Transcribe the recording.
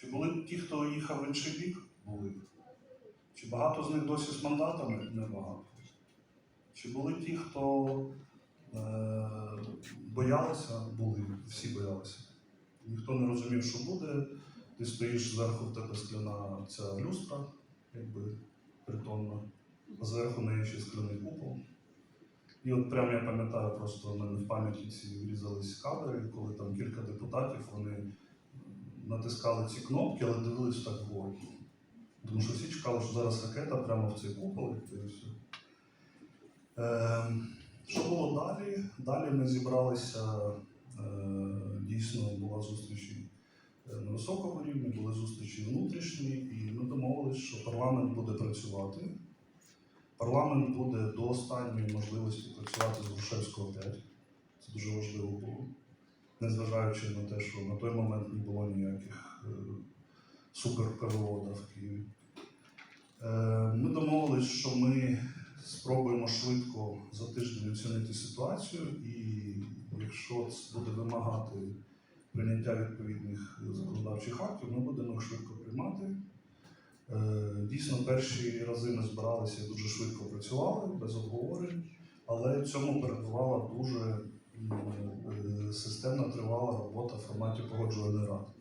Чи були ті, хто їхав в інший бік? Були. Чи багато з них досі з мандатами? Небагато. Чи були ті, хто е, боялися? Були, всі боялися. Ніхто не розумів, що буде. Ти стоїш зверху в тебе скляна ця люстра, якби притомна, а зверху неї ще скляний купол. І от прямо я пам'ятаю, просто в мене в пам'яті ці врізались кадри, коли там кілька депутатів вони натискали ці кнопки, але дивились так вгору. Тому що всі чекали, що зараз ракета прямо в цей купол і все. Е, що було далі? Далі ми зібралися, е, дійсно була зустріч е, на високому рівні, були зустрічі внутрішні, і ми домовилися, що парламент буде працювати. Парламент буде до останньої можливості працювати з Грушевського 5. Це дуже важливо було. Незважаючи на те, що на той момент не було ніяких е, супер ПВО да, в Києві. Е, ми домовились, що ми спробуємо швидко за тиждень оцінити ситуацію, і якщо це буде вимагати прийняття відповідних законодавчих актів, ми будемо їх швидко приймати. Е, Дійсно, перші рази ми збиралися і дуже швидко працювали, без обговорень, але цьому передувала дуже системна тривала робота в форматі погоджувальної ради.